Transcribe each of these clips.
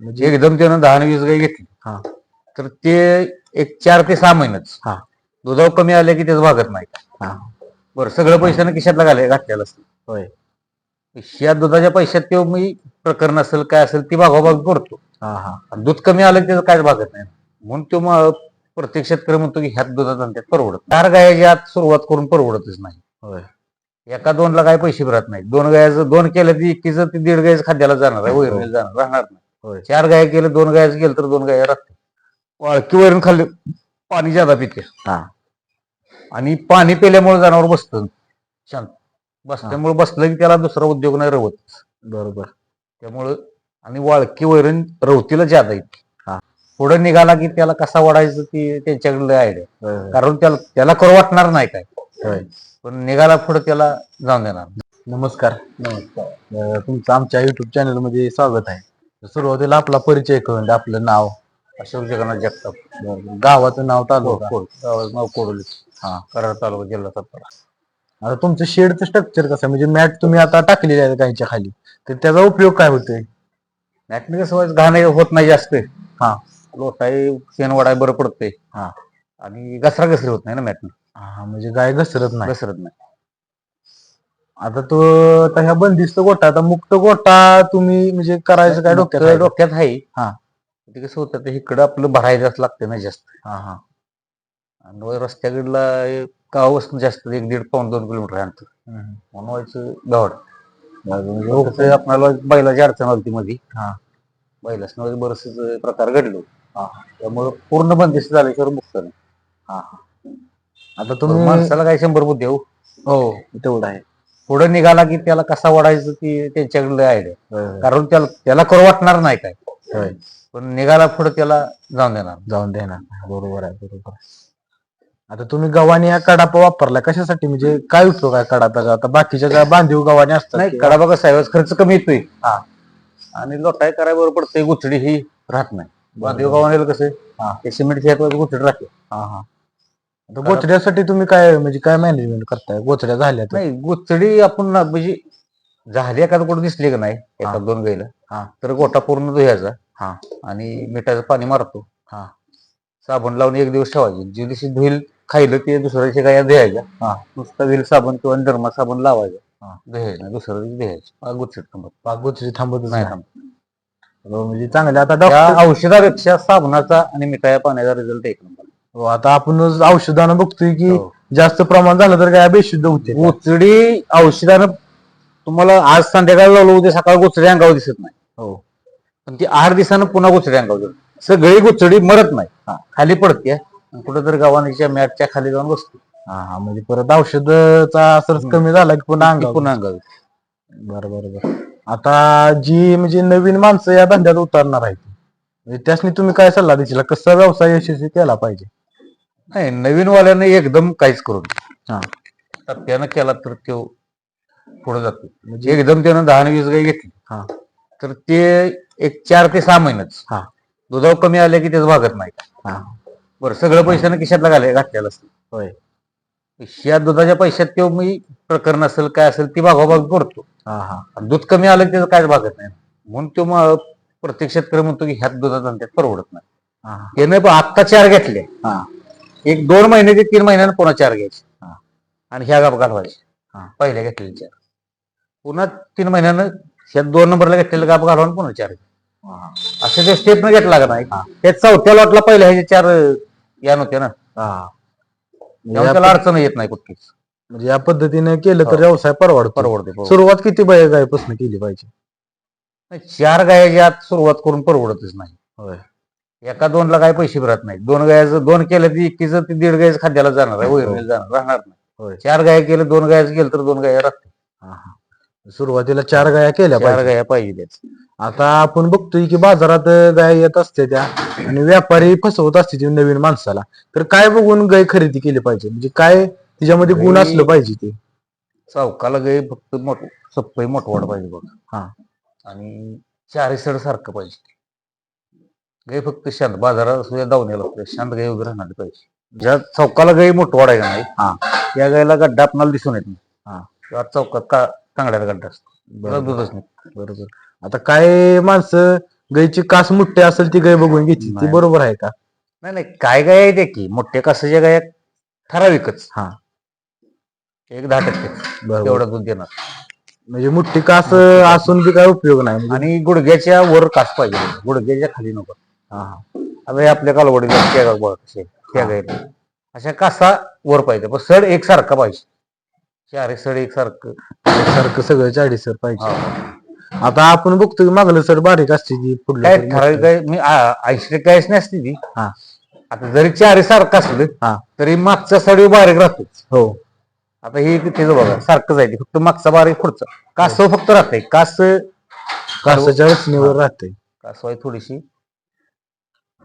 म्हणजे एकदम त्यानं दहा वीस गाई घेतली. हा. तर ते एक चार ते सहा महिन्याच हा. दुधावर कमी आले की त्याच भागत नाही. हा. बरं सगळं पैशानं खिशातला घाले घातलेलं असतं. होय. या दुधाच्या पैशात ते मी प्रकरण असेल काय असेल ती भागोभाग करतो हा हा. आणि दूध कमी आलं की त्याचं काहीच भागत नाही. म्हणून तो मग प्रत्येक शेतकरी म्हणतो की ह्यात दुधात आणि त्यात परवडत चार गायाच्या आत सुरुवात करून परवडतच नाही. होय. एका दोनला काय पैसे भरत नाही. दोन गायाचं दोन केलं ती एकीचं ती दीड गायचं खाद्याला जाणार आहे वैरणीला जाणार राहणार होय. चार गाय केलं दोन गायचं केलं तर दोन गाया राहते वाळकी वैरण खाल्ली पाणी जादा पिते. हा. आणि पाणी पिल्यामुळे जनावर बसतं. शांत. बसल्यामुळे बसलं की त्याला दुसरा उद्योग नाही रवत. बरोबर. त्यामुळं आणि वाळकी वैरण रवतीला जादा येते. हा. पुढे निघाला की त्याला कसा वाढायचं ती त्यांच्याकडे आयडिया. कारण त्याला त्याला करू वाटणार नाही काय. पण निघाला पुढे त्याला जाऊन देणार. नमस्कार. अं, तुमचं आमच्या युट्यूब चॅनलमध्ये स्वागत आहे. सुरुवातीला आपला परिचय करून द्या आपलं नाव. अशोक जगन्नाथ जगताप. गावाचं नाव तालुका कोड. गावाचं नाव कोडोली हा. कराड तालुका जिल्हा सातारा आता तुमचं शेडचं स्ट्रक्चर कसं आहे? म्हणजे मॅट तुम्ही आता टाकलेली आहे गायच्या खाली. तर त्याचा उपयोग काय होतोय? मॅटने कसं व्हायचं घाण होत नाही जास्त. हा. लोटाई शेण वाडाय बरं पडतंय. हा. आणि घसरा घसरी होत नाही ना मॅटने. हा म्हणजे गाय घसरत नाही. घसरत नाही. आता तो आता ह्या बंदिस्त गोटा आता मुक्त गोटा तुम्ही म्हणजे करायचं काय डोक्यात? आहे? डोक्यात आहे. हा. ते कसं होतं ते इकडं आपलं भरायलाच लागते ना जास्त. हा हा. आणि वर रस्त्याकडला गावापासून जास्त एक दीड पाऊन दोन किलोमीटर अंतर. हम्म. म्हणून व्हायचं गवड. म्हणजे आपल्याला बैलाची अडचण होती मध्ये हा. बैलासनं बरेचसे प्रकार घडले. हा. त्यामुळे पूर्ण बंदिस्त झाल्याशिवाय मुक्त नाही आता तुम्ही माणसाला काय शंभर बुद्धी हो. हो तेवढं आहे. पुढे निघाला की त्याला कसा वाढायचं ती त्यांच्याकडे आयडिया. कारण त्याला त्याला करू वाटणार नाही काय. पण निघाला पुढे त्याला जाऊन देणार. जाऊन देणार. बरोबर आहे बरोबर आहे. आता तुम्ही गव्हाणी हा कडापा वापरला कशासाठी? म्हणजे काय उपयोग आहे कडाप्याचा आता बाकीच्या ज्या बांधीव गव्हाणी असतात नाही किंवा- कडा बघा साहेब खर्च कमी येतोय. हा. आणि लोटाय कराय बरोबर पडतंय गुचडी ही राहत नाही. बांधीव गावानेला कसं हा. सिमेंट खेळत गुचडी राहते. हा हा. आता गोचड्यासाठी तुम्ही काय म्हणजे काय मॅनेजमेंट करताय गोचड्या झाल्या तर नाही गुचडी आपण ना म्हणजे झाली एखादं कुठं दिसली का नाही एका हा. दोन गाईला हा. तर गोटा पूर्ण धुयाचा हा. आणि मिठाचं पाणी मारतो हा. साबण लावून एक दिवस ठेवायचे जे दिवशी धुईल खायलं ते दुसऱ्या दिवशी गाया धुयाच्या हा. नुसता व्हील साबण किंवा डर्मा साबण लावायचा हा. धुयायचं दुसऱ्या दिवशी धुयायचं गुचड थांबत पाक गोचडी थांबतच नाही नाही थांबत म्हणजे चांगले आता डॉक्टर औषधापेक्षा साबणाचा आणि मिठाया पाण्याचा रिझल्ट एक नंबर हो, आता आपण औषधानं बघतोय की हो. जास्त प्रमाण झालं तर काय बेशुद्ध होते गुचडी औषधानं तुम्हाला आज संध्याकाळी लावलं उद्या सकाळ गुचडी अंगावर दिसत नाही. हो. पण ती आठ दिवसानं पुन्हा गुचडी अंगावर दिसते. सगळी गुचडी मरत नाही. हा. खाली पडते. कुठेतरी गव्हाणीच्या मॅटच्या खाली जाऊन बसते. हा हा. म्हणजे परत औषधचा असर कमी झाला की पुन्हा ती अंगावर पुन्हा अंगावर येते. बरं बरं बरं. आता जी म्हणजे नवीन माणसं या धंद्यात उतरणार आहेत म्हणजे त्यासनी तुम्ही काय सल्ला देशील? कसा व्यवसाय यशस्वी केला पाहिजे? नाही नवीन वाल्याने एकदम काहीच करू हा. टप्प्यानं केला तर तो पुढे जातो म्हणजे एकदम त्यानं दहा आणि वीस गाई घेतली हा. तर ते एक चार ते सहा महिन्याच हा. दुधावर कमी आले की त्याच भागत नाही हा. बरं सगळं पैशानं खिशातला घाले घातलेलं असतं होय. या दुधाच्या पैशात तो मी प्रकरण असेल काय असेल ती भागोभाग करतो हा हा आणि दूध कमी आलं की त्याचं काहीच भागत नाही म्हणून तो मग प्रत्येक शेतकरी म्हणतो की ह्यात दुधात आणि त्यात परवडत नाही हा, हा. त्याने पण आत्ता चार घेतले हा. एक दोन महिने ते तीन महिन्यानं पुन्हा चार घ्यायचे हा. आणि ह्या गाप घालवायचे हा. पहिल्या घेतलेले चार पुन्हा तीन महिन्यानं ह्या दोन नंबरला घेतलेलं गाप आणि पुन्हा चार. हा. असं ते स्टेप न घेतला का नाही हा. त्या चौथ्या लॉटला पहिल्या ह्याचे चार या नव्हते ना हा. त्यामुळे त्याला अडचण येत नाही कुठलीच म्हणजे या पद्धतीने केलं तर हो. व्यवसाय परवडतो परवडते परवडते. सुरुवात किती गायपासून केली पाहिजे नाही, चार गायाच्या आत सुरुवात करून परवडतच नाही एका दोनला काय पैसे भरत नाही दोन गायाचं दोन केलं ती एकीचं ती दीड गायचं खाद्याला जाणार आहे वैरणीला जाणार राहणार होय. नाही चार गाय केलं दोन गायचं केलं तर दोन गाया राहते हा, हा. सुरुवातीला चार गाया केल्या चार पाहिजे. गाया पाहिजे आता आपण बघतोय की बाजारात गाय येत असते त्या आणि व्यापारी फसवत असते ते नवीन माणसाला. तर काय बघून गाय खरेदी केली पाहिजे? म्हणजे काय तिच्यामध्ये गुण असलं पाहिजे ते? चौकाला गाय फक्त मोठ सप्पई मोठवाड पाहिजे बघ. हा. आणि चारी सड सारखं पाहिजे. गाय फक्त शांत बाजारात सुद्धा दावण्याला पाहिजे शांत गाय उभी राहणार पाहिजे ज्या चौकाला गाय आहे का नाही हा. त्या गायला गड्डा आपल्याला दिसून येत नाही हा. किंवा चौकात का तांगड्याला गड्डा असतो. त्याला दूधच नाही. बरोबर. आता काय माणसं गायची कास मुठ्ठी असेल ती गाय बघून घ्यायची ती नाही. बरोबर आहे का? नाही नाही काय गाय आहे ते की मोठ्या कासाच्या गाय ठराविकच. हा. एक दहा टक्के. बरोबर. तेवढं दूध देणार. म्हणजे मुठ्ठी कास असून बी काय उपयोग नाही. म्हणजे आणि गुडघ्याच्या वर कास पाहिजे. गुडघ्याच्या खाली नको. हा, हा. आता हे आपल्या कालवडीला बघा कसे अशा कासा वर पाहिजे? पण सड एकसारखा पाहिजे. चार सड एकसारखं सारखं. सगळं चाळीसर पाहिजे. हा. आता आपण बघतो की मागलं सर बारीक असते ती पुढलं काय सर ठराविक मोठं. काय मी आ- ऐंशी टक्के काहीच नसते ती. हा. आता जरी चारी सारखं असलं हा. तरी मागचा सडी बारीक राहतो. हो. आता हे त्याचं बघा सारखंच आहे ते. फक्त मागचा बारीक पुढचा. कास फक्त राहते कास कासाच्या रचनेवर राहते कास आहे थोडीशी.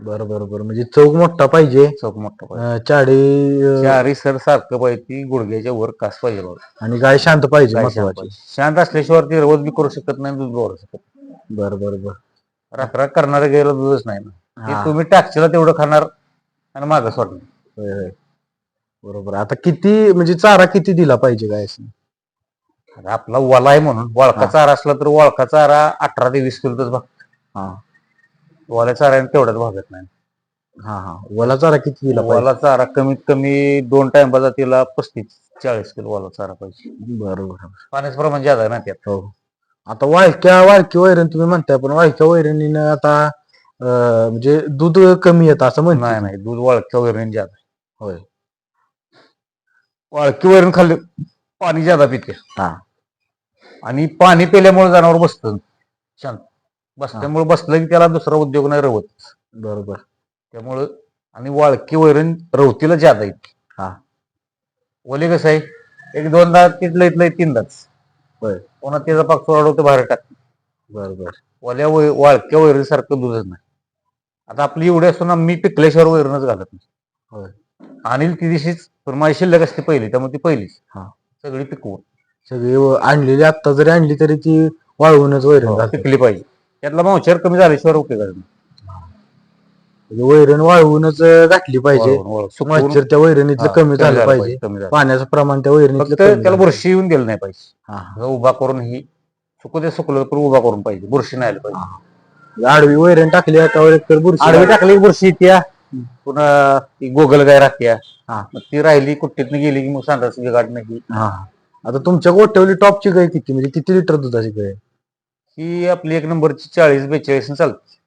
बरं बरं बरं. म्हणजे चौक मोठा पाहिजे. चौक मोठा पाहिजे. अं, चारी सर सारखं पाहिजे ती गुडघ्याच्या वर कास पाहिजे आणि गाय शांत पाहिजे काय शांत महत्वाची. पाहिजे. शांत असल्याशिवाय ती रोज बी करू शकत नाही दूध बी शकत नाही. बरं बरं बरं. रात्र करणारे गेलं दूधच नाही ना. हा. ते तुम्ही टाकशीला तेवढं खाणार आणि मागं सोडणार. होय, होय. बरोबर. आता किती म्हणजे चारा किती दिला पाहिजे गाय आता आपला वाला आहे म्हणून. वळखा चारा असला तर वळखा चारा अठरा ते वीस किलोच भाग हा. वाल्या चाऱ्याने तेवढ्याच भागत नाही. हा हा. वला चारा किती दिला पाहिजे? वाला चारा कमीत कमी दोन टाइमचा तिला पस्तीस चाळीस किलो वाला चारा पाहिजे. बरोबर. पाण्याचं प्रमाण जादा आहे ना त्यात. हो. आता वाळक्या वाळकी वैरण तुम्ही म्हणताय पण वाळक्या वैरणीनं आता अं, म्हणजे दूध कमी येतं असं म्हणतो नाही नाही. दूध वाळक्या वैरण जादा आहे. होय. वाळकी वैरण खाल्ले पाणी जादा पिते. हा. आणि पाणी पिल्यामुळे जनावर बसतं. शांत. बसल्यामुळे बसलं की त्याला दुसरा उद्योग नाही रवत. बरोबर. त्यामुळं आणि वाळकी वैरण रवतीला जादा येते. हा. ओले कसं आहे? एक दोनदा तिथलं इथलं तीनदाच. होय. पुन्हा त्याचा पाक सोडवतो बाहेर टाक. बरोबर. ओल्या वै- वाळक्या वैरणीसारखं दूधच नाही. आता आपली एवढी असून ना मी पिकल्याशिवाय वैरणच घालत नाही. आणि ती दिवशीच पण माझी शिल्लक असते पहिली त्यामुळे ती पहिलीच. हा. सगळी पिकवून. सगळी आणलेली आता जरी आणली तरी ती वाळवूनच वैरण घालतात. पिकली पाहिजे. त्यातला मावचार कमी झाल्याशिवाय उपयोग. म्हणजे वैरण वाळवूनच घातली पाहिजे. वळवून- मॉइश्चर त्या वैरणीतलं हा, कमी झालं पाहिजे. कमी झालं. पाण्याचं प्रमाण त्या वैरणीतलं कमी त्याला झालं. बुरशी येऊन दिलं नाही पाहिजे. हा, हा. उभा करून ही सुकू दे सुकलं पण उभा करून पाहिजे. बुरशी नाही आली पाहिजे. आडवी वैरण टाकली एकावर एक तर बुरशी आडवी टाकली की बुरशी येत्या. पुन्हा ती गोगल गाय राहत्या. हा. मग ती राहिली कुट्टीतनं गेली की मग सांडास गाठ नाही. हा. आता तुमच्या गोठ्यावली टॉपची गाय किती? म्हणजे किती लिटर दुधाची गाय? आहे? ही आपली एक नंबरची चाळीस बेचाळीस चालते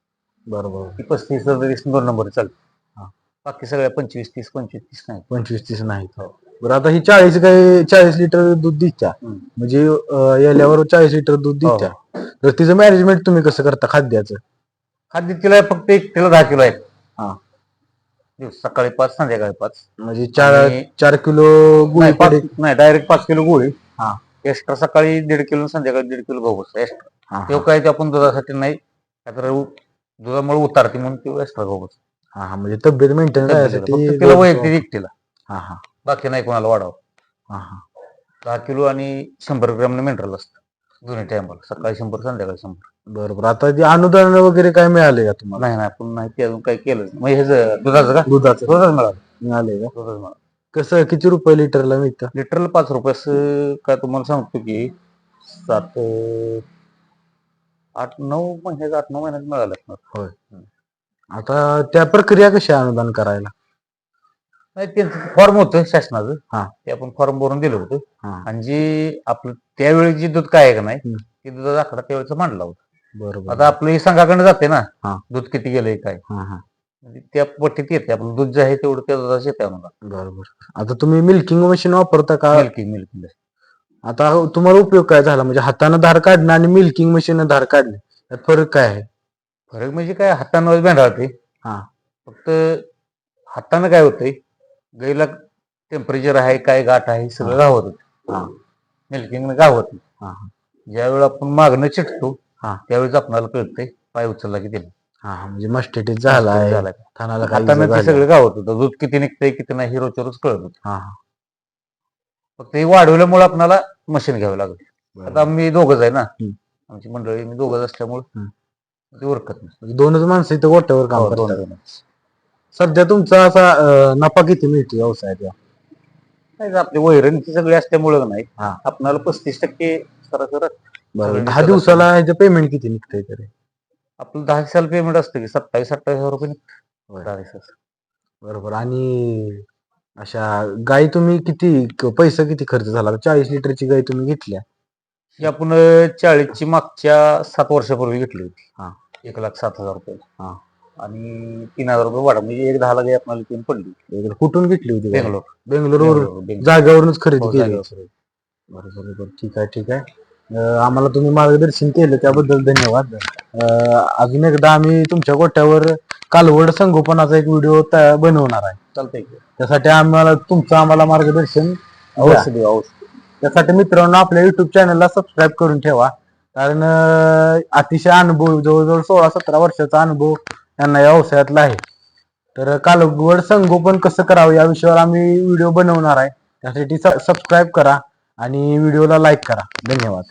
बरोबर ती पस्तीस सदतीस दोन नंबर चालते हा. बाकी सगळ्या पंचवीस तीस पंचवीस तीस नाही पंचवीस तीस नाही बरं आता ही चाळीस गाय चाळीस लिटर दूध हम्म. म्हणजे याल्यावर चाळीस लिटर दूध हो. दित्या तर तिचं मॅनेजमेंट तुम्ही कसं करता खाद्याचं खाद्य तिला फक्त एक तिला दहा किलो आहे हा. सकाळी पाच संध्याकाळी पाच म्हणजे चार चार किलो गुळी. नाही डायरेक्ट पाच किलो गोळी हा. एक्स्ट्रा सकाळी दीड किलो संध्याकाळी दीड किलो गहू एक्स्ट्रा हा, हा. तेव्हा काय ते आपण दुधासाठी नाही का तर दुधामुळे उतारते म्हणून ते एक्स्ट्रा गहू हा हा म्हणजे तब्येत मेंटेन फक्त तिला वैयक्तिक एकटीला. हा हा. बाकी नाही कोणाला वाढावं. हा हा. दहा किलो आणि शंभर ग्रॅम मिनरल असतं. दोन्ही टायमाला सकाळी शंभर संध्याकाळी शंभर. बरोबर. आता ते अनुदान वगैरे काय मिळाले का तुम्हाला? नाही नाही आपण नाही ते अजून काही केलं नाही. मग हे जे दुधाचं का? दुधाचं. दुधच मिळालं. मिळाले का? दुधच मिळालं. कसं किती रुपये लिटरला मिळतं? लिटरला पाच रुपये असं काय तुम्हाला सांगतो की सात अं, आठ नऊ महिन्यात आठ नऊ महिन्यात मिळालं असणार. आता त्या प्रक्रिया कशी अनुदान करायला? नाही त्यांचं फॉर्म होतं शासनाचं. हा. ते आपण फॉर्म भरून दिलं होतं. हा. आणि जे आपलं त्यावेळी जे दूध काय आहे का नाही हम्म. ते दुधाचा आकडा त्यावेळेचा मांडला होता. बरोबर. आता आपलं हे संघाकडे जाते ना हा. दूध किती गेलंय काय? हा हा. म्हणजे त्या पट्टीत येते. आपलं दूध जे आहे तेवढं त्या दुधाचं येते आम्हाला बरोबर. आता तुम्ही मिल्किंग मशीन वापरता का? मिल्किंग मिल्किंग आता तुम्हाला उपयोग काय झाला? म्हणजे हाताने धार काढणं आणि मिल्किंग मशीन धार काढणे यात फरक काय आहे? फरक म्हणजे काय? हातानं भेंडाळते हा. फक्त हातानं काय होतंय? गाईला टेम्परेचर आहे काय गाठ आहे सगळं गावत हा. होत मिल्किंग गावत नाही हा, हा. ज्यावेळी आपण मागणं चिटतो हा. त्यावेळेस आपल्याला कळतंय पाय उचलला की दिला. हा म्हणजे मस्टेटीस झाला हातानं ते. सगळं गावत होतं. दूध किती निघतंय किती नाही रोज कळत होतं. फक्त हे वाढवल्यामुळे आपल्याला मशीन घ्यावं लागलं आता. आम्ही दोघच आहे ना. आमची मंडळी मी दोघच असल्यामुळे. ते उरकत नाही म्हणजे दोनच माणसं इथं गोट्यावर काम हो, दोन. सध्या तुमचा असा अं, नफा किती मिळतो व्यवसायात या? नाही का आपली वैरणीची सगळी असल्यामुळं नाही हा. आपल्याला पस्तीस टक्के सरासर बरोबर दहा दिवसाला ह्याचं पेमेंट किती निघतंय तरी आपलं दहा दिवसाला पेमेंट असतं की सत्तावीस अठ्ठावीस हजार रुपये निघतं. होय. दहा दिवसाचं. बरोबर आणि अशा गाई तुम्ही किती क- पैसा किती खर्च झाला चाळीस लिटरची गाय तुम्ही घेतल्या ही आपण चाळीसची मागच्या सात वर्षापूर्वी घेतली हा. होती एक लाख सात हजार रुपये हा. आणि तीन हजार रुपये वाढ म्हणजे एक दहाला गाई आपल्याला तीन पडली कुठून घेतली होती गाय? बेंगलोर बेंगलोर, बेंगलोर. जागेवरूनच खरेदी हो, केली जागेवर. ठीक आहे ठीक आहे आम्हाला तुम्ही मार्गदर्शन केलं त्याबद्दल धन्यवाद. अजून एकदा आम्ही तुमच्या गोट्यावर कालवड संगोपनाचा एक व्हिडिओ बनवणार आहे. चालतंय. त्यासाठी आम्हाला तुमचं आम्हाला मार्गदर्शन. अवश्य देऊ अवश्य त्यासाठी मित्रांनो आपल्या युट्यूब चॅनलला सबस्क्राईब करून ठेवा. कारण अतिशय अनुभव जवळजवळ सोळा सतरा वर्षाचा अनुभव यांना या व्यवसायातला आहे. तर कालवड संगोपन कसं करावं या विषयावर आम्ही व्हिडिओ बनवणार आहे. त्यासाठी सबस्क्राईब करा आणि व्हिडिओला लाईक करा. धन्यवाद.